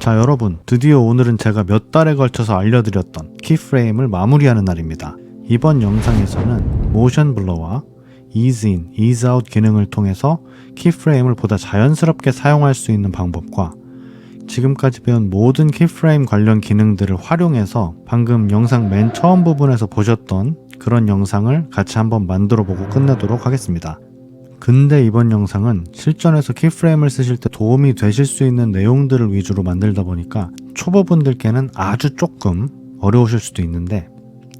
자 여러분 드디어 오늘은 제가 몇 달에 걸쳐서 알려드렸던 키프레임을 마무리하는 날입니다. 이번 영상에서는 모션 블러와 ease in, ease out 기능을 통해서 키프레임을 보다 자연스럽게 사용할 수 있는 방법과 지금까지 배운 모든 키프레임 관련 기능들을 활용해서 방금 영상 맨 처음 부분에서 보셨던 그런 영상을 같이 한번 만들어 보고 끝내도록 하겠습니다. 근데 이번 영상은 실전에서 키프레임을 쓰실 때 도움이 되실 수 있는 내용들을 위주로 만들다 보니까 초보분들께는 아주 조금 어려우실 수도 있는데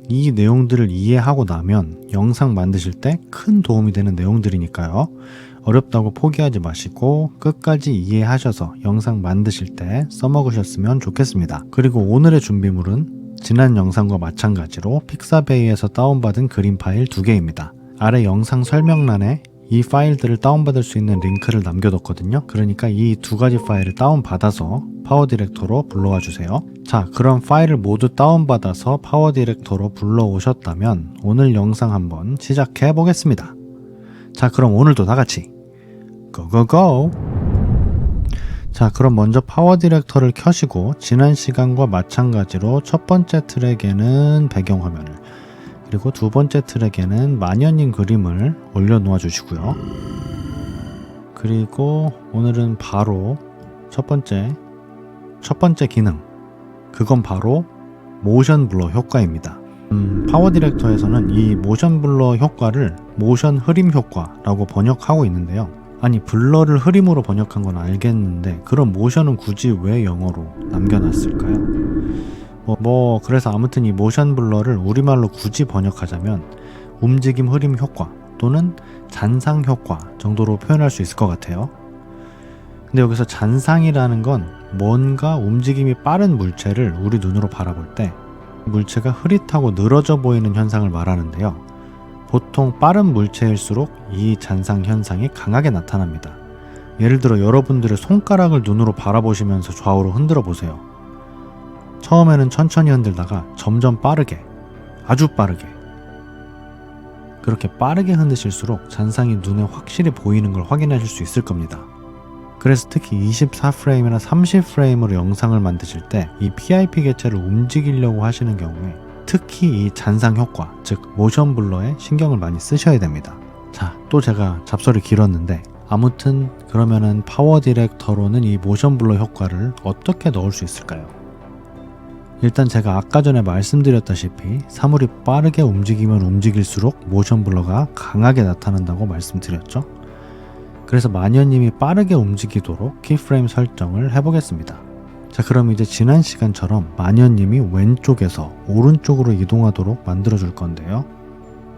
이 내용들을 이해하고 나면 영상 만드실 때 큰 도움이 되는 내용들이니까요. 어렵다고 포기하지 마시고 끝까지 이해하셔서 영상 만드실 때 써먹으셨으면 좋겠습니다. 그리고 오늘의 준비물은 지난 영상과 마찬가지로 픽사베이에서 다운받은 그림 파일 두 개입니다. 아래 영상 설명란에 이 파일들을 다운받을 수 있는 링크를 남겨뒀거든요. 그러니까 이 두 가지 파일을 다운받아서 파워 디렉터로 불러와 주세요. 자, 그럼 파일을 모두 다운받아서 파워 디렉터로 불러오셨다면 오늘 영상 한번 시작해 보겠습니다. 자, 그럼 오늘도 다 같이 고고고! 자, 그럼 먼저 파워 디렉터를 켜시고 지난 시간과 마찬가지로 첫 번째 트랙에는 배경화면을 그리고 두 번째 트랙에는 마녀님 그림을 올려놓아 주시고요. 그리고 오늘은 바로 첫 번째 첫 번째 기능 그건 바로 모션 블러 효과입니다. 음, 파워 디렉터에서는 이 모션 블러 효과를 모션 흐림 효과라고 번역하고 있는데요. 아니 블러를 흐림으로 번역한 건 알겠는데 그럼 모션은 굳이 왜 영어로 남겨놨을까요? 뭐, 뭐 그래서 아무튼 이 모션 블러를 우리말로 굳이 번역하자면 움직임 흐림 효과 또는 잔상 효과 정도로 표현할 수 있을 것 같아요. 근데 여기서 잔상이라는 건 뭔가 움직임이 빠른 물체를 우리 눈으로 바라볼 때 물체가 흐릿하고 늘어져 보이는 현상을 말하는데요. 보통 빠른 물체일수록 이 잔상 현상이 강하게 나타납니다. 예를 들어 여러분들의 손가락을 눈으로 바라보시면서 좌우로 흔들어 보세요. 처음에는 천천히 흔들다가 점점 빠르게, 아주 빠르게. 그렇게 빠르게 흔드실수록 잔상이 눈에 확실히 보이는 걸 확인하실 수 있을 겁니다. 그래서 특히 24프레임이나 30프레임으로 영상을 만드실 때 이 PIP 개체를 움직이려고 하시는 경우에 특히 이 잔상 효과, 즉 모션 블러에 신경을 많이 쓰셔야 됩니다. 자, 또 제가 잡설이 길었는데 아무튼 그러면은 파워 디렉터로는 이 모션 블러 효과를 어떻게 넣을 수 있을까요? 일단 제가 아까 전에 말씀드렸다시피 사물이 빠르게 움직이면 움직일수록 모션 블러가 강하게 나타난다고 말씀드렸죠. 그래서 마녀님이 빠르게 움직이도록 키프레임 설정을 해보겠습니다. 자 그럼 이제 지난 시간처럼 마녀님이 왼쪽에서 오른쪽으로 이동하도록 만들어 줄 건데요.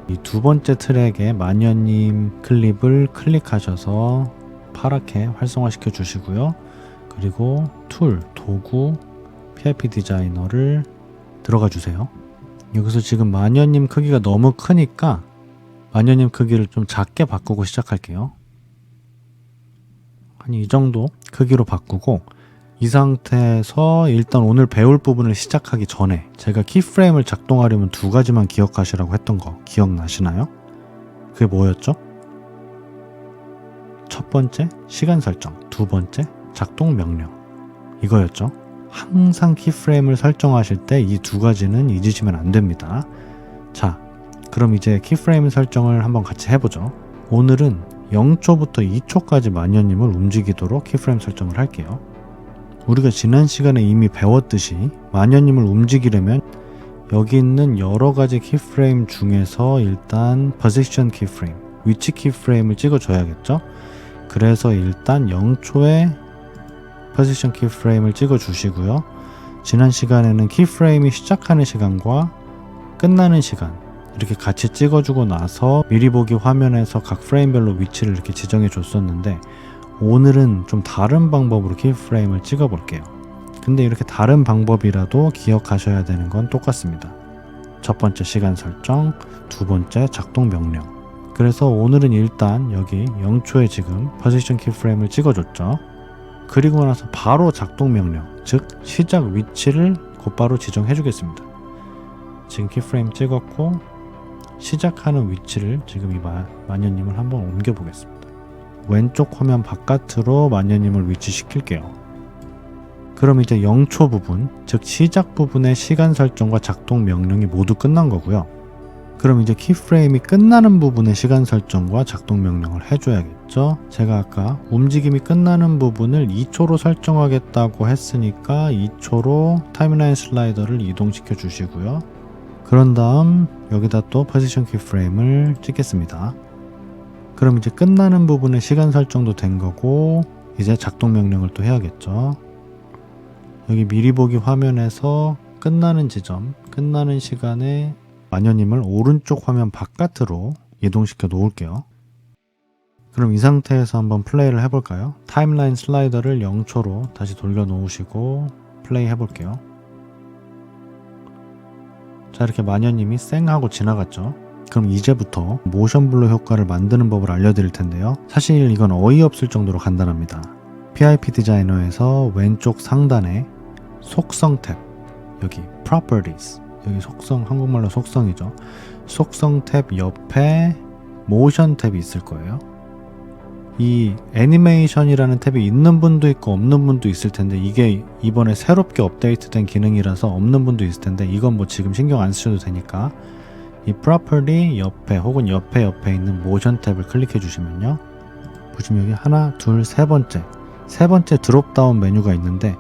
이 두 번째 트랙에 마녀님 클립을 클릭하셔서 파랗게 활성화시켜 주시고요. 그리고 툴, 도구, PIP 디자이너를 들어가 주세요. 여기서 지금 마녀님 크기가 너무 크니까 마녀님 크기를 좀 작게 바꾸고 시작할게요. 한 이 정도 크기로 바꾸고 이 상태에서 일단 오늘 배울 부분을 시작하기 전에 제가 키프레임을 작동하려면 두 가지만 기억하시라고 했던 거 기억나시나요? 그게 뭐였죠? 첫 번째 시간 설정, 두 번째 작동 명령 이거였죠. 항상 키프레임을 설정하실 때 이 두 가지는 잊으시면 안 됩니다. 자, 그럼 이제 키프레임 설정을 한번 같이 해보죠. 오늘은 0초부터 2초까지 마녀님을 움직이도록 키프레임 설정을 할게요. 우리가 지난 시간에 이미 배웠듯이 마녀님을 움직이려면 여기 있는 여러 가지 키프레임 중에서 일단 포지션 키프레임, 위치 키프레임을 찍어줘야겠죠? 그래서 일단 0초에 포지션 키프레임을 찍어 주시고요. 지난 시간에는 키프레임이 시작하는 시간과 끝나는 시간 이렇게 같이 찍어주고 나서 미리 보기 화면에서 각 프레임별로 위치를 이렇게 지정해 줬었는데 오늘은 좀 다른 방법으로 키프레임을 찍어 볼게요. 근데 이렇게 다른 방법이라도 기억하셔야 되는 건 똑같습니다. 첫 번째 시간 설정, 두 번째 작동 명령. 그래서 오늘은 일단 여기 0초에 지금 포지션 키프레임을 찍어줬죠. 그리고 나서 바로 작동 명령, 즉 시작 위치를 곧바로 지정해 주겠습니다. 지금 키프레임 찍었고 시작하는 위치를 지금 이 마, 마녀님을 한번 옮겨 보겠습니다. 왼쪽 화면 바깥으로 마녀님을 위치시킬게요. 그럼 이제 영초 부분, 즉 시작 부분의 시간 설정과 작동 명령이 모두 끝난 거고요. 그럼 이제 키프레임이 끝나는 부분의 시간 설정과 작동 명령을 해줘야겠죠. 제가 아까 움직임이 끝나는 부분을 2초로 설정하겠다고 했으니까 2초로 타임라인 슬라이더를 이동시켜 주시고요. 그런 다음 여기다 또 포지션 키프레임을 찍겠습니다. 그럼 이제 끝나는 부분의 시간 설정도 된 거고 이제 작동 명령을 또 해야겠죠. 여기 미리 보기 화면에서 끝나는 지점, 끝나는 시간에 마녀님을 오른쪽 화면 바깥으로 이동시켜 놓을게요. 그럼 이 상태에서 한번 플레이를 해볼까요? 타임라인 슬라이더를 0초로 다시 돌려 놓으시고 플레이 해볼게요. 자 이렇게 마녀님이 쌩 하고 지나갔죠. 그럼 이제부터 모션 블러 효과를 만드는 법을 알려드릴 텐데요. 사실 이건 어이없을 정도로 간단합니다. PIP 디자이너에서 왼쪽 상단에 속성 탭 여기 properties 여기 속성 한국말로 속성이죠. 속성 탭 옆에 모션 탭이 있을 거예요. 이 애니메이션이라는 탭이 있는 분도 있고 없는 분도 있을 텐데 이게 이번에 새롭게 업데이트된 기능이라서 없는 분도 있을 텐데 이건 뭐 지금 신경 안 쓰셔도 되니까 이 property 옆에 혹은 옆에 옆에 있는 모션 탭을 클릭해 주시면요. 보시면 여기 하나, 둘, 세 번째 세 번째 드롭다운 메뉴가 있는데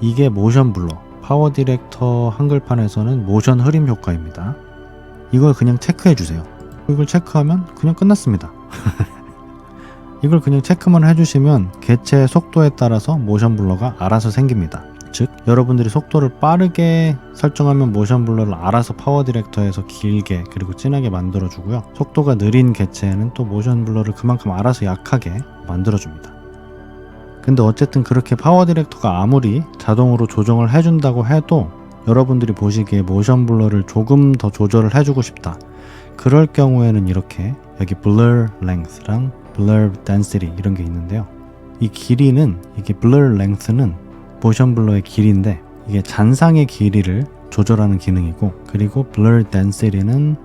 이게 모션 블러 파워 디렉터 한글판에서는 모션 흐림 효과입니다. 이걸 그냥 체크해 주세요. 이걸 체크하면 그냥 끝났습니다. 이걸 그냥 체크만 해주시면 개체의 속도에 따라서 모션 블러가 알아서 생깁니다. 즉, 여러분들이 속도를 빠르게 설정하면 모션 블러를 알아서 파워 디렉터에서 길게 그리고 진하게 만들어주고요. 속도가 느린 개체에는 또 모션 블러를 그만큼 알아서 약하게 만들어줍니다. 근데 어쨌든 그렇게 파워 디렉터가 아무리 자동으로 조정을 해준다고 해도 여러분들이 보시기에 모션 블러를 조금 더 조절을 해주고 싶다. 그럴 경우에는 이렇게 여기 blur length랑 blur density 이런 게 있는데요. 이 길이는 이게 blur length는 모션 블러의 길이인데 이게 잔상의 길이를 조절하는 기능이고 그리고 blur density는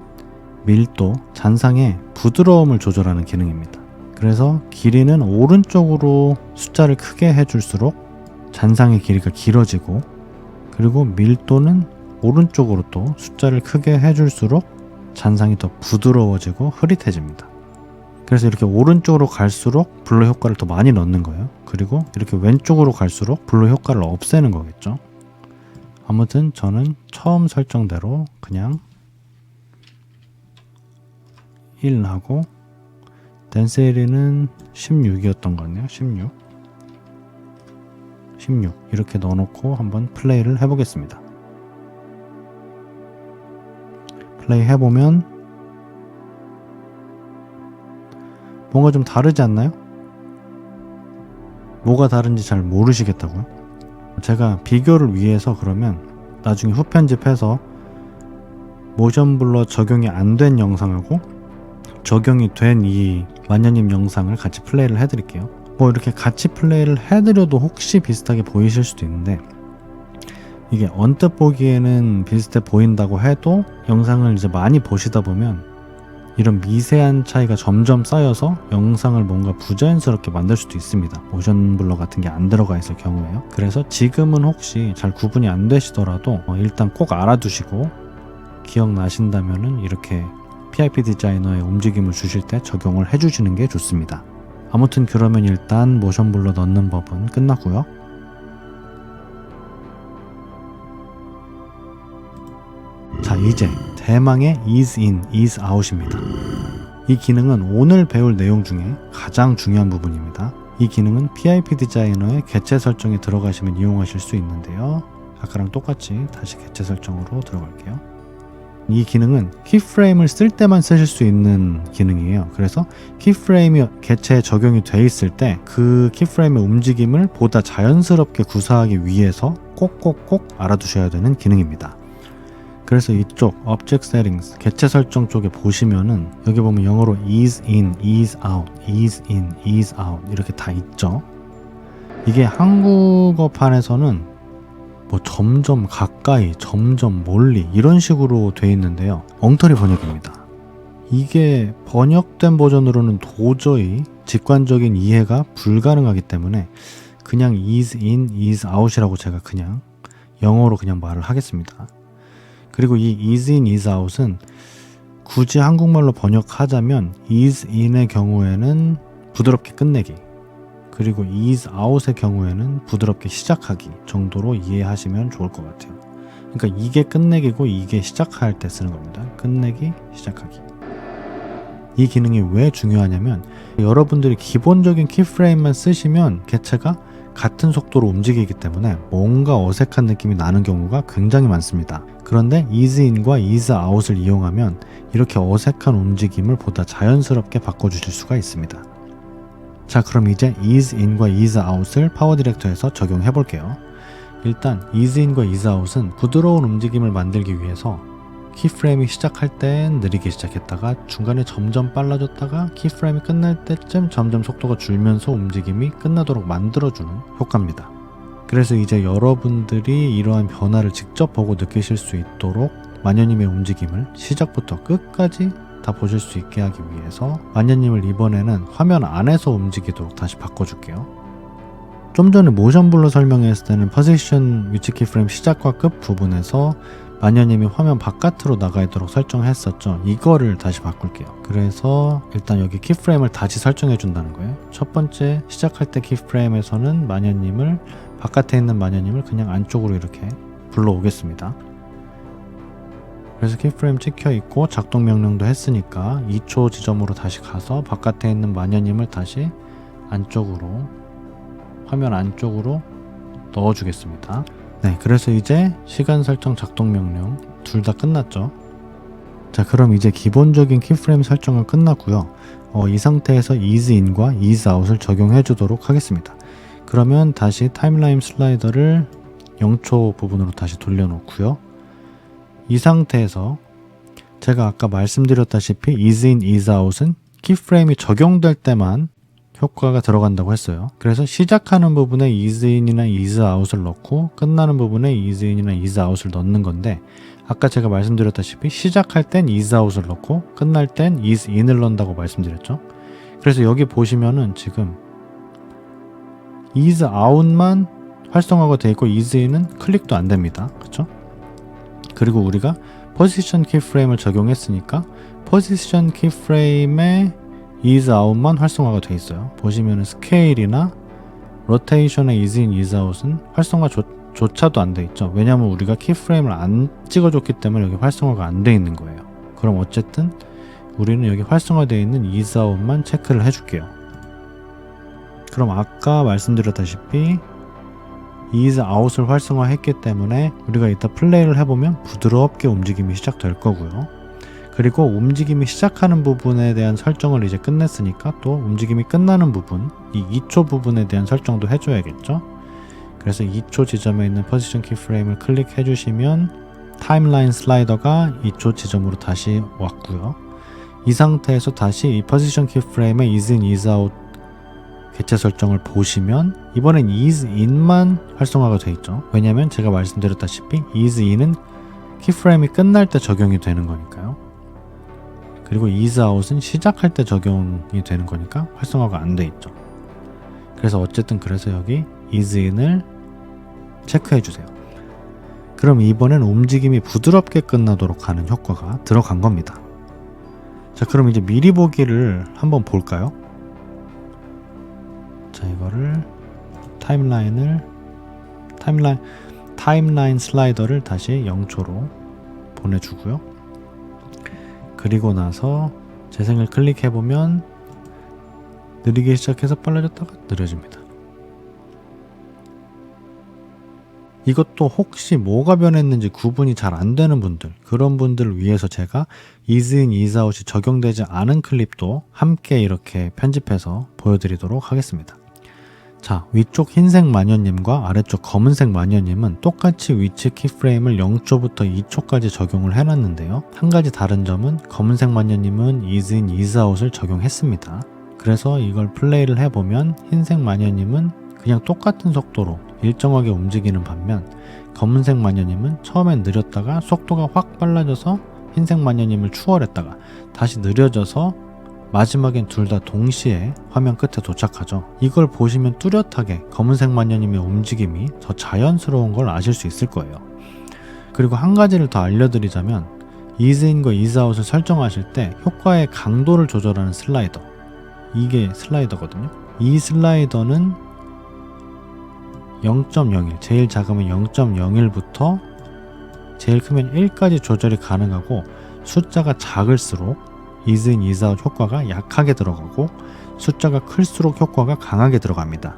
밀도, 잔상의 부드러움을 조절하는 기능입니다. 그래서 길이는 오른쪽으로 숫자를 크게 해줄수록 잔상의 길이가 길어지고 그리고 밀도는 오른쪽으로 또 숫자를 크게 해줄수록 잔상이 더 부드러워지고 흐릿해집니다. 그래서 이렇게 오른쪽으로 갈수록 블러 효과를 더 많이 넣는 거예요. 그리고 이렇게 왼쪽으로 갈수록 블러 효과를 없애는 거겠죠. 아무튼 저는 처음 설정대로 그냥 1 하고 덴세리는 16이었던 것 같네요. 16. 16 이렇게 넣어놓고 한번 플레이를 해보겠습니다. 플레이 해보면 뭔가 좀 다르지 않나요? 뭐가 다른지 잘 모르시겠다고요? 제가 비교를 위해서 그러면 나중에 후편집해서 모션 블러 적용이 안 된 영상하고 적용이 된 이 마녀님 영상을 같이 플레이를 해드릴게요. 뭐 이렇게 같이 플레이를 해드려도 혹시 비슷하게 보이실 수도 있는데 이게 언뜻 보기에는 비슷해 보인다고 해도 영상을 이제 많이 보시다 보면 이런 미세한 차이가 점점 쌓여서 영상을 뭔가 부자연스럽게 만들 수도 있습니다. 모션 블러 같은 게 안 들어가 있을 경우에요. 그래서 지금은 혹시 잘 구분이 안 되시더라도 어, 일단 꼭 알아두시고 기억나신다면은 이렇게 PIP 디자이너의 움직임을 주실 때 적용을 해주시는 게 좋습니다. 아무튼 그러면 일단 모션 블러 넣는 법은 끝났고요. 자 이제 대망의 ease in, ease out입니다. 이 기능은 오늘 배울 내용 중에 가장 중요한 부분입니다. 이 기능은 PIP 디자이너의 개체 설정에 들어가시면 이용하실 수 있는데요. 아까랑 똑같이 다시 개체 설정으로 들어갈게요. 이 기능은 키프레임을 쓸 때만 쓰실 수 있는 기능이에요. 그래서 키프레임이 개체에 적용이 돼 있을 때 그 키프레임의 움직임을 보다 자연스럽게 구사하기 위해서 꼭꼭꼭 알아두셔야 되는 기능입니다. 그래서 이쪽 Object Settings 개체 설정 쪽에 보시면은 여기 보면 영어로 ease in, ease out, ease in, ease out 이렇게 다 있죠. 이게 한국어판에서는 뭐 점점 가까이, 점점 멀리 이런 식으로 돼 있는데요. 엉터리 번역입니다. 이게 번역된 버전으로는 도저히 직관적인 이해가 불가능하기 때문에 그냥 is in, is out이라고 제가 그냥 영어로 그냥 말을 하겠습니다. 그리고 이 is in, is out은 굳이 한국말로 번역하자면 is in의 경우에는 부드럽게 끝내기 그리고 is out의 경우에는 부드럽게 시작하기 정도로 이해하시면 좋을 것 같아요. 그러니까 이게 끝내기고 이게 시작할 때 쓰는 겁니다. 끝내기, 시작하기. 이 기능이 왜 중요하냐면 여러분들이 기본적인 키프레임만 쓰시면 개체가 같은 속도로 움직이기 때문에 뭔가 어색한 느낌이 나는 경우가 굉장히 많습니다. 그런데 ease out을 이용하면 이렇게 어색한 움직임을 보다 자연스럽게 바꿔주실 수가 있습니다. 자, 그럼 이제 ease in과 ease out을 파워 디렉터에서 적용해 볼게요. 일단 ease in과 ease out은 부드러운 움직임을 만들기 위해서 키프레임이 시작할 땐 느리게 시작했다가 중간에 점점 빨라졌다가 키프레임이 끝날 때쯤 점점 속도가 줄면서 움직임이 끝나도록 만들어주는 효과입니다. 그래서 이제 여러분들이 이러한 변화를 직접 보고 느끼실 수 있도록 마녀님의 움직임을 시작부터 끝까지 다 보실 수 있게 하기 위해서 마녀님을 이번에는 화면 안에서 움직이도록 다시 바꿔줄게요. 좀 전에 모션 블러 설명했을 때는 포지션 위치 키프레임 시작과 끝 부분에서 마녀님이 화면 바깥으로 나가 있도록 설정했었죠. 이거를 다시 바꿀게요. 그래서 일단 여기 키프레임을 다시 설정해 준다는 거예요. 첫 번째 시작할 때 키프레임에서는 마녀님을 바깥에 있는 마녀님을 그냥 안쪽으로 이렇게 불러오겠습니다. 그래서 키프레임 찍혀 있고 작동 명령도 했으니까 2초 지점으로 다시 가서 바깥에 있는 마녀님을 다시 안쪽으로 화면 안쪽으로 넣어주겠습니다. 네, 그래서 이제 시간 설정 작동 명령 둘 다 끝났죠. 자, 그럼 이제 기본적인 키프레임 설정은 끝났고요. 어, 이 상태에서 ease out을 적용해 주도록 하겠습니다. 그러면 다시 타임라인 슬라이더를 0초 부분으로 다시 돌려놓고요. 이 상태에서 제가 아까 말씀드렸다시피 ease in, ease out은 키프레임이 적용될 때만 효과가 들어간다고 했어요. 그래서 시작하는 부분에 ease in이나 ease out을 넣고 끝나는 부분에 ease in이나 ease out을 넣는 건데 아까 제가 말씀드렸다시피 시작할 땐 ease out을 넣고 끝날 땐 ease in을 넣는다고 말씀드렸죠. 그래서 여기 보시면은 지금 ease out만 활성화가 되어 있고 ease in은 클릭도 안 됩니다. 그렇죠? 그리고 우리가 포지션 키프레임을 적용했으니까 포지션 키프레임에 ease out만 활성화가 돼 있어요. 보시면은 스케일이나 로테이션의 ease in, ease out은 활성화 조, 조차도 안 돼 있죠. 왜냐하면 우리가 키프레임을 안 찍어줬기 때문에 여기 활성화가 안 돼 있는 거예요. 그럼 어쨌든 우리는 여기 활성화되어 있는 ease out만 체크를 해줄게요. 그럼 아까 말씀드렸다시피 ease out을 활성화했기 때문에 우리가 이따 플레이를 해보면 부드럽게 움직임이 시작될 거고요. 그리고 움직임이 시작하는 부분에 대한 설정을 이제 끝냈으니까 또 움직임이 끝나는 부분, 이 2초 부분에 대한 설정도 해줘야겠죠. 그래서 2초 지점에 있는 포지션 키프레임을 클릭해 주시면 타임라인 슬라이더가 2초 지점으로 다시 왔고요. 이 상태에서 다시 이 포지션 키프레임의 is in, is out 개체 설정을 보시면 이번엔 is in만 활성화가 돼 있죠. 왜냐면 제가 말씀드렸다시피 is in은 키프레임이 끝날 때 적용이 되는 거니까요. 그리고 is out은 시작할 때 적용이 되는 거니까 활성화가 안 돼 있죠. 그래서 어쨌든 그래서 여기 is in을 체크해 주세요. 그럼 이번엔 움직임이 부드럽게 끝나도록 하는 효과가 들어간 겁니다. 자, 그럼 이제 미리 보기를 한번 볼까요? 자, 이거를 타임라인을 타임라인 타임라인 슬라이더를 다시 0초로 보내주고요. 그리고 나서 재생을 클릭해 보면 느리게 시작해서 빨라졌다가 느려집니다. 이것도 혹시 뭐가 변했는지 구분이 잘 안 되는 분들, 그런 분들을 위해서 제가 is out이 적용되지 않은 클립도 함께 이렇게 편집해서 보여드리도록 하겠습니다. 자, 위쪽 흰색 마녀님과 아래쪽 검은색 마녀님은 똑같이 위치 키프레임을 0초부터 2초까지 적용을 해놨는데요. 한 가지 다른 점은 검은색 마녀님은 is in, is out을 적용했습니다. 그래서 이걸 플레이를 해보면 흰색 마녀님은 그냥 똑같은 속도로 일정하게 움직이는 반면 검은색 마녀님은 처음엔 느렸다가 속도가 확 빨라져서 흰색 마녀님을 추월했다가 다시 느려져서 마지막엔 둘 다 동시에 화면 끝에 도착하죠. 이걸 보시면 뚜렷하게 검은색 마녀님의 움직임이 더 자연스러운 걸 아실 수 있을 거예요. 그리고 한 가지를 더 알려드리자면 이즈인과 이즈아웃을 설정하실 때 효과의 강도를 조절하는 슬라이더 이게 슬라이더거든요. 이 슬라이더는 0.01 제일 작으면 0.01부터 제일 크면 1까지 조절이 가능하고 숫자가 작을수록 이즈인 이즈아웃 효과가 약하게 들어가고 숫자가 클수록 효과가 강하게 들어갑니다.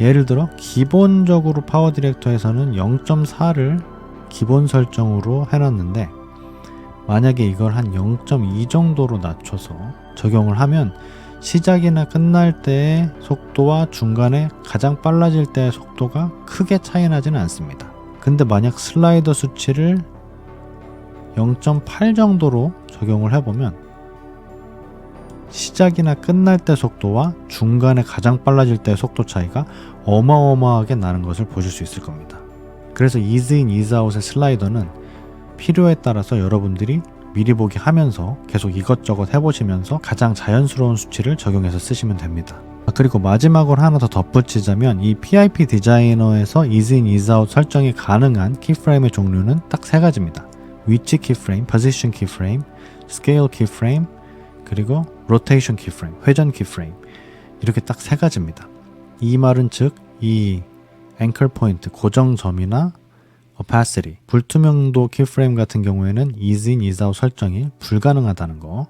예를 들어 기본적으로 파워 디렉터에서는 0.4를 기본 설정으로 해놨는데 만약에 이걸 한 0.2 정도로 낮춰서 적용을 하면 시작이나 끝날 때의 속도와 중간에 가장 빨라질 때의 속도가 크게 차이 나지는 않습니다. 근데 만약 슬라이더 수치를 0.8 정도로 적용을 해보면 시작이나 끝날 때 속도와 중간에 가장 빨라질 때의 속도 차이가 어마어마하게 나는 것을 보실 수 있을 겁니다. 그래서 이즈인 이즈아웃의 슬라이더는 필요에 따라서 여러분들이 미리 보기 하면서 계속 이것저것 해보시면서 가장 자연스러운 수치를 적용해서 쓰시면 됩니다. 아, 그리고 마지막으로 하나 더 덧붙이자면 이 PIP 디자이너에서 이즈인 이즈아웃 설정이 가능한 키프레임의 종류는 딱 세 가지입니다. 위치 키프레임, 포지션 키프레임, 스케일 키프레임, 그리고 로테이션 키프레임, 회전 키프레임 이렇게 딱 세 가지입니다. 이 말은 즉 이 앵커 포인트 고정점이나 opacity 불투명도 키프레임 같은 경우에는 ease in, ease out 설정이 불가능하다는 거.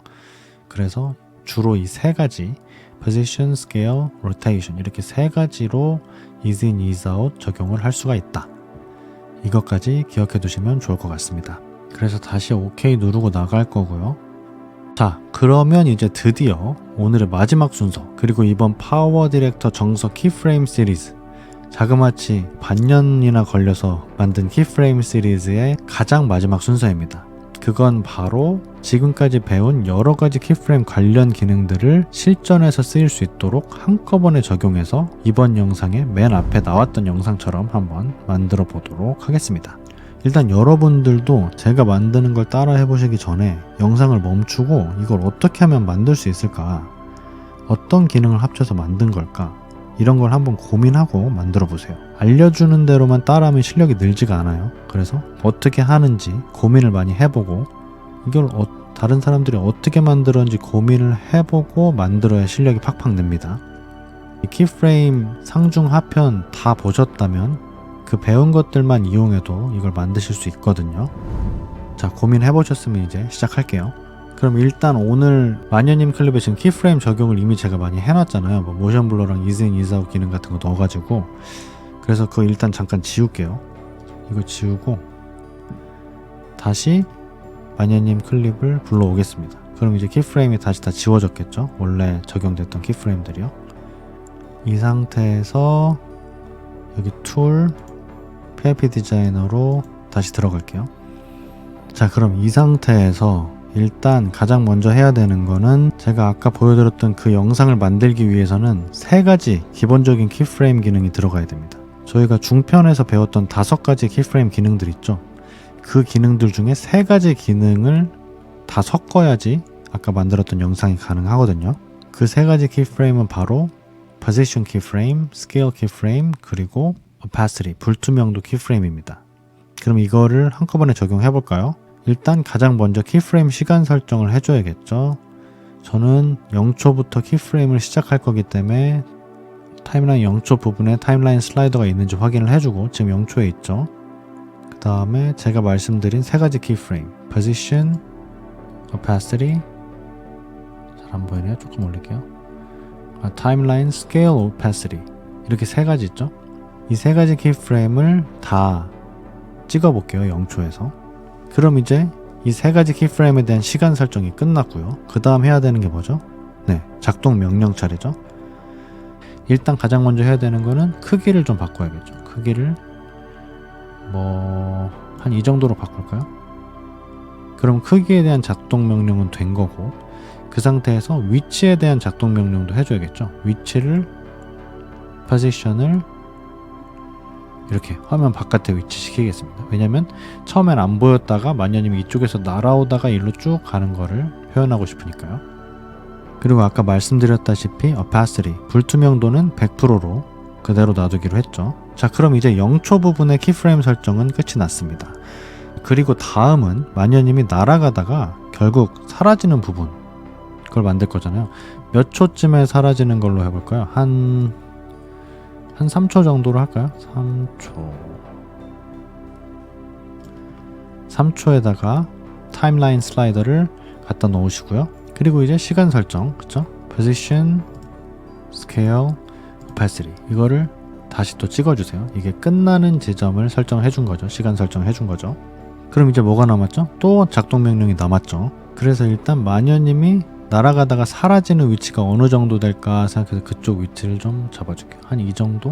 그래서 주로 이 세 가지 position, scale, rotation 이렇게 세 가지로 ease in, ease out 적용을 할 수가 있다. 이것까지 기억해 두시면 좋을 것 같습니다. 그래서 다시 OK 누르고 나갈 거고요. 자, 그러면 이제 드디어 오늘의 마지막 순서, 그리고 이번 파워 디렉터 정석 키프레임 시리즈, 자그마치 반년이나 걸려서 만든 키프레임 시리즈의 가장 마지막 순서입니다. 그건 바로 지금까지 배운 여러 가지 키프레임 관련 기능들을 실전에서 쓰일 수 있도록 한꺼번에 적용해서 이번 영상의 맨 앞에 나왔던 영상처럼 한번 만들어 보도록 하겠습니다. 일단 여러분들도 제가 만드는 걸 따라 해보시기 전에 영상을 멈추고 이걸 어떻게 하면 만들 수 있을까? 어떤 기능을 합쳐서 만든 걸까? 이런 걸 한번 고민하고 만들어 보세요. 알려주는 대로만 따라하면 실력이 늘지가 않아요. 그래서 어떻게 하는지 고민을 많이 해보고 이걸 어, 다른 사람들이 어떻게 만들었는지 고민을 해보고 만들어야 실력이 팍팍 늡니다. 이 키프레임 상중 하편 다 보셨다면 그 배운 것들만 이용해도 이걸 만드실 수 있거든요. 자, 고민해 보셨으면 이제 시작할게요. 그럼 일단 오늘 마녀님 클립에 지금 키프레임 적용을 이미 제가 많이 해놨잖아요. 뭐 모션 블러랑 이즈인 이즈아웃 기능 같은 거 넣어가지고 그래서 그거 일단 잠깐 지울게요. 이거 지우고 다시 마녀님 클립을 불러오겠습니다. 그럼 이제 키프레임이 다시 다 지워졌겠죠? 원래 적용됐던 키프레임들이요. 이 상태에서 여기 툴 PIP 디자이너로 다시 들어갈게요. 자, 그럼 이 상태에서 일단 가장 먼저 해야 되는 거는 제가 아까 보여드렸던 그 영상을 만들기 위해서는 세 가지 기본적인 키프레임 기능이 들어가야 됩니다. 저희가 중편에서 배웠던 다섯 가지 키프레임 기능들 있죠. 그 기능들 중에 세 가지 기능을 다 섞어야지 아까 만들었던 영상이 가능하거든요. 그 세 가지 키프레임은 바로 Position 키프레임, Scale 키프레임, 그리고 opacity, 불투명도 키프레임입니다. 그럼 이거를 한꺼번에 적용해 볼까요? 일단 가장 먼저 키프레임 시간 설정을 해줘야겠죠. 저는 0초부터 키프레임을 시작할 거기 때문에 타임라인 0초 부분에 타임라인 슬라이더가 있는지 확인을 해주고 지금 0초에 있죠. 그 다음에 제가 말씀드린 세 가지 키프레임 Position, Opacity 잘 안 보이네요. 조금 올릴게요. 아, Timeline, Scale, Opacity 이렇게 세 가지 있죠. 이 세 가지 키프레임을 다 찍어 볼게요. 0초에서. 그럼 이제 이 세 가지 키프레임에 대한 시간 설정이 끝났고요. 그 다음 해야 되는 게 뭐죠? 네, 작동 명령 차례죠. 일단 가장 먼저 해야 되는 거는 크기를 좀 바꿔야겠죠. 크기를 뭐 한 이 정도로 바꿀까요? 그럼 크기에 대한 작동 명령은 된 거고 그 상태에서 위치에 대한 작동 명령도 해줘야겠죠. 위치를 포지션을 이렇게 화면 바깥에 위치시키겠습니다. 왜냐면 처음엔 안 보였다가 마녀님이 이쪽에서 날아오다가 일로 쭉 가는 거를 표현하고 싶으니까요. 그리고 아까 말씀드렸다시피 opacity 불투명도는 100%로 그대로 놔두기로 했죠. 자, 그럼 이제 0초 부분의 키프레임 설정은 끝이 났습니다. 그리고 다음은 마녀님이 날아가다가 결국 사라지는 부분 그걸 만들 거잖아요. 몇 초쯤에 사라지는 걸로 해볼까요? 한, 한 3초 정도로 할까요? 3초. 3초에다가 타임라인 슬라이더를 갖다 놓으시고요. 그리고 이제 시간 설정, 그쵸? position, scale, opacity. 이거를 다시 또 찍어주세요. 이게 끝나는 지점을 설정해 준 거죠. 시간 설정해 준 거죠. 그럼 이제 뭐가 남았죠? 또 작동 명령이 남았죠. 그래서 일단 마녀님이 날아가다가 사라지는 위치가 어느 정도 될까 생각해서 그쪽 위치를 좀 잡아줄게요. 한 이 정도?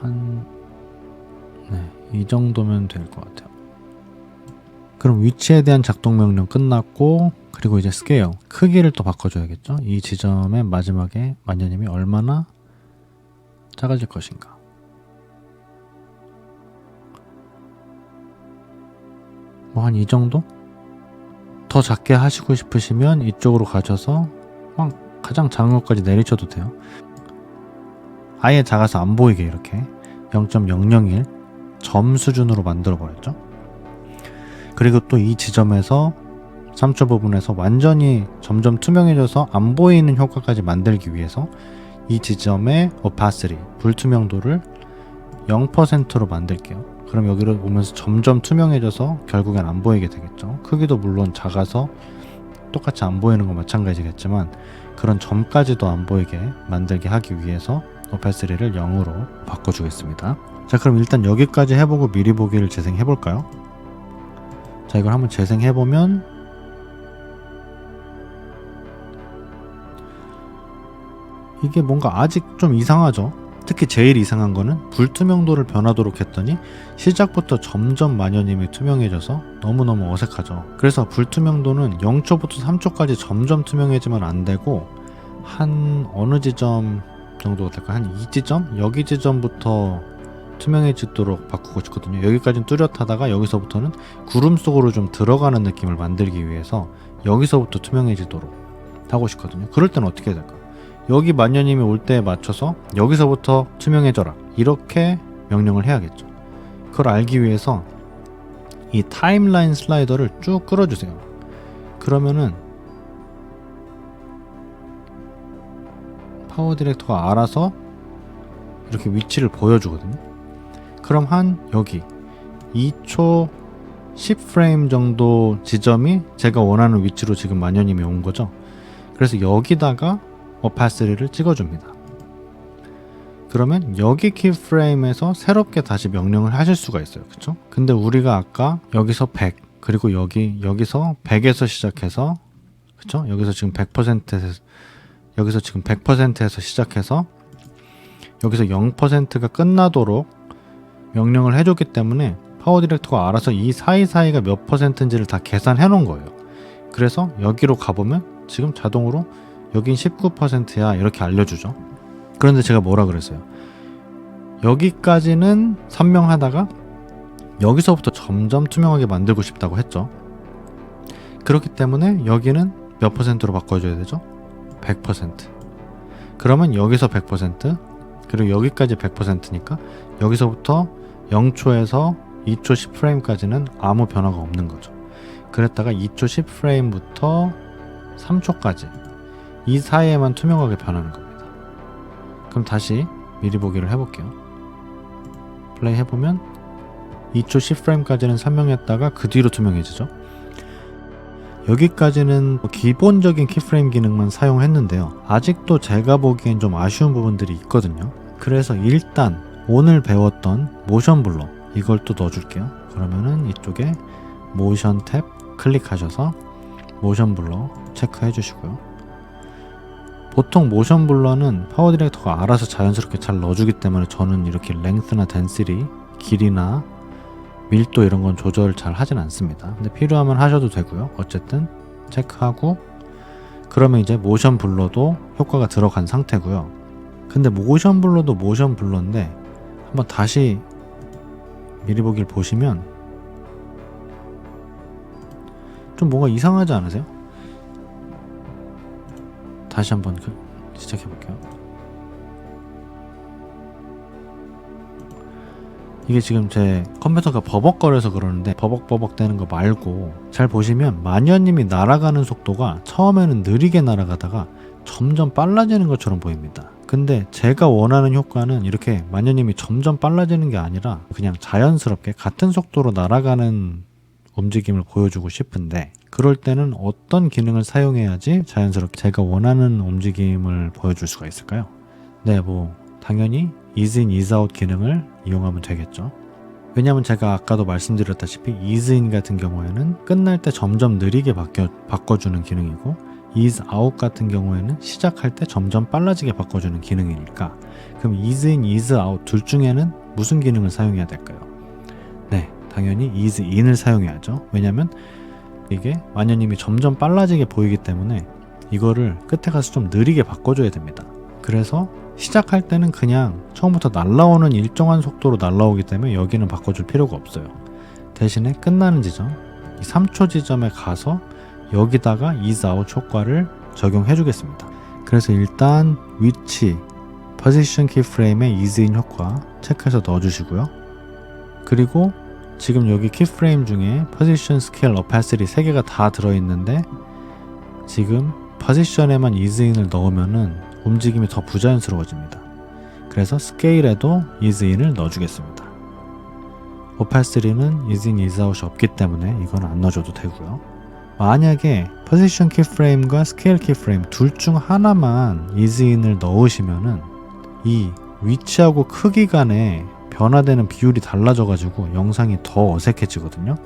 한, 네, 이 정도면 될 것 같아요. 그럼 위치에 대한 작동 명령 끝났고, 그리고 이제 스케일, 크기를 또 바꿔줘야겠죠? 이 지점의 마지막에 마녀님이 얼마나 작아질 것인가. 뭐 한 이 정도? 더 작게 하시고 싶으시면 이쪽으로 가셔서 막 가장 작은 것까지 내리쳐도 돼요. 아예 작아서 안 보이게 이렇게 0.001 점 수준으로 만들어 버렸죠. 그리고 또 이 지점에서 3초 부분에서 완전히 점점 투명해져서 안 보이는 효과까지 만들기 위해서 이 지점의 opacity 불투명도를 0%로 만들게요. 그럼 여기로 오면서 점점 투명해져서 결국엔 안 보이게 되겠죠. 크기도 물론 작아서 똑같이 안 보이는 건 마찬가지겠지만 그런 점까지도 안 보이게 만들게 하기 위해서 오페스리를 0으로 바꿔주겠습니다. 자 그럼 일단 여기까지 해보고 미리 보기를 재생해 볼까요? 자 이걸 한번 재생해 보면 이게 뭔가 아직 좀 이상하죠? 특히 제일 이상한 거는 불투명도를 변하도록 했더니 시작부터 점점 마녀님이 투명해져서 너무너무 어색하죠. 그래서 불투명도는 0초부터 3초까지 점점 투명해지면 안 되고 한 어느 지점 정도가 될까? 한 이 지점? 여기 지점부터 투명해지도록 바꾸고 싶거든요. 여기까지는 뚜렷하다가 여기서부터는 구름 속으로 좀 들어가는 느낌을 만들기 위해서 여기서부터 투명해지도록 하고 싶거든요. 그럴 때는 어떻게 해야 될까? 여기 마녀님이 올 때에 맞춰서 여기서부터 투명해져라. 이렇게 명령을 해야겠죠. 그걸 알기 위해서 이 타임라인 슬라이더를 쭉 끌어주세요. 그러면은 파워 디렉터가 알아서 이렇게 위치를 보여주거든요. 그럼 한 여기 2초 10프레임 정도 지점이 제가 원하는 위치로 지금 마녀님이 온 거죠. 그래서 여기다가 오파스리를 찍어줍니다. 그러면 여기 키프레임에서 새롭게 다시 명령을 하실 수가 있어요. 그쵸? 근데 우리가 아까 여기서 100 그리고 여기 여기서 100에서 시작해서 그쵸? 여기서 지금 100%에서 여기서 지금 100%에서 시작해서 여기서 0%가 끝나도록 명령을 해줬기 때문에 파워 디렉터가 알아서 이 사이사이가 몇 퍼센트인지를 다 계산해 놓은 거예요. 그래서 여기로 가보면 지금 자동으로 여긴 19%야 이렇게 알려주죠. 그런데 제가 뭐라 그랬어요? 여기까지는 선명하다가 여기서부터 점점 투명하게 만들고 싶다고 했죠. 그렇기 때문에 여기는 몇 퍼센트로 바꿔줘야 되죠? 100%. 그러면 여기서 100% 그리고 여기까지 100%니까 여기서부터 0초에서 2초 10프레임까지는 아무 변화가 없는 거죠. 그랬다가 2초 10프레임부터 3초까지 이 사이에만 투명하게 변하는 겁니다. 그럼 다시 미리 보기를 해볼게요. 플레이 해보면 2초 10프레임까지는 선명했다가 그 뒤로 투명해지죠. 여기까지는 뭐 기본적인 키프레임 기능만 사용했는데요. 아직도 제가 보기엔 좀 아쉬운 부분들이 있거든요. 그래서 일단 오늘 배웠던 모션 블러 이걸 또 넣어줄게요. 그러면은 이쪽에 모션 탭 클릭하셔서 모션 블러 체크해 주시고요. 보통 모션 블러는 파워 디렉터가 알아서 자연스럽게 잘 넣어주기 때문에 저는 이렇게 랭스나 덴시리, 길이나 밀도 이런 건 조절 잘 하진 않습니다. 근데 필요하면 하셔도 되고요. 어쨌든 체크하고 그러면 이제 모션 블러도 효과가 들어간 상태고요. 근데 모션 블러도 모션 블러인데 한번 다시 미리 보기를 보시면 좀 뭔가 이상하지 않으세요? 다시 한번 그- 시작해 볼게요. 이게 지금 제 컴퓨터가 버벅거려서 그러는데 버벅버벅 되는 거 말고 잘 보시면 마녀님이 날아가는 속도가 처음에는 느리게 날아가다가 점점 빨라지는 것처럼 보입니다. 근데 제가 원하는 효과는 이렇게 마녀님이 점점 빨라지는 게 아니라 그냥 자연스럽게 같은 속도로 날아가는 움직임을 보여주고 싶은데 그럴 때는 어떤 기능을 사용해야지 자연스럽게 제가 원하는 움직임을 보여줄 수가 있을까요? 네, 뭐 당연히 ease out 기능을 이용하면 되겠죠. 왜냐하면 제가 아까도 말씀드렸다시피 in 같은 경우에는 끝날 때 점점 느리게 바뀌어, 바꿔주는 기능이고 out 같은 경우에는 시작할 때 점점 빨라지게 바꿔주는 기능이니까 그럼 ease out 둘 중에는 무슨 기능을 사용해야 될까요? 네, 당연히 ease in을 사용해야죠. 왜냐하면 이게 마녀님이 점점 빨라지게 보이기 때문에 이거를 끝에 가서 좀 느리게 바꿔줘야 됩니다. 그래서 시작할 때는 그냥 처음부터 날라오는 일정한 속도로 날라오기 때문에 여기는 바꿔줄 필요가 없어요. 대신에 끝나는 지점, 이 3초 지점에 가서 여기다가 out 효과를 적용해 주겠습니다. 그래서 일단 위치, position keyframe의 in 효과 체크해서 넣어 주시고요. 그리고 지금 여기 키프레임 중에 position, scale, opacity 세 개가 다 들어있는데 지금 ease in을 넣으면은 움직임이 더 부자연스러워집니다. 그래서 ease in을 넣어주겠습니다. in, ease out이 없기 때문에 이건 안 넣어줘도 되고요. 만약에 position keyframe과 scale keyframe 둘중 하나만 in을 넣으시면은 이 위치하고 크기 간에 변화되는 비율이 달라져가지고 영상이 더 어색해지거든요.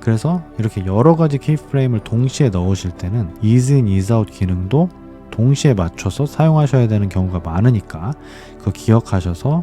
그래서 이렇게 여러 가지 키프레임을 동시에 넣으실 때는 ease in, ease out 기능도 동시에 맞춰서 사용하셔야 되는 경우가 많으니까 그거 기억하셔서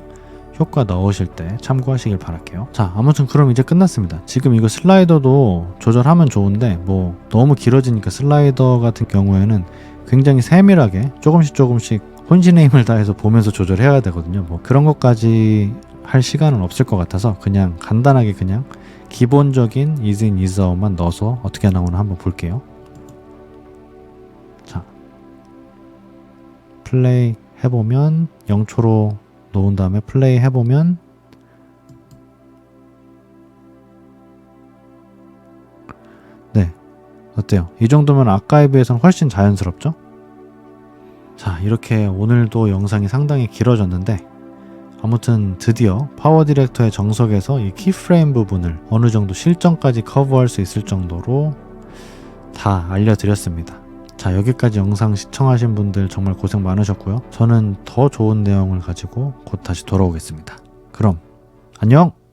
효과 넣으실 때 참고하시길 바랄게요. 자, 아무튼 그럼 이제 끝났습니다. 지금 이거 슬라이더도 조절하면 좋은데 뭐 너무 길어지니까 슬라이더 같은 경우에는 굉장히 세밀하게 조금씩 조금씩 혼신의 힘을 다해서 보면서 조절해야 되거든요. 뭐 그런 것까지 할 시간은 없을 것 같아서 그냥 간단하게 그냥 기본적인 ease in, ease out만 넣어서 어떻게 나오나 한번 볼게요. 자, 플레이 해보면 0초로 놓은 다음에 플레이 해보면 네 어때요? 이 정도면 비해서는 훨씬 자연스럽죠? 자 이렇게 오늘도 영상이 상당히 길어졌는데 아무튼 드디어 파워 디렉터의 정석에서 이 키프레임 부분을 어느 정도 실전까지 커버할 수 있을 정도로 다 알려드렸습니다. 자, 여기까지 영상 시청하신 분들 정말 고생 많으셨고요. 저는 더 좋은 내용을 가지고 곧 다시 돌아오겠습니다. 그럼, 안녕!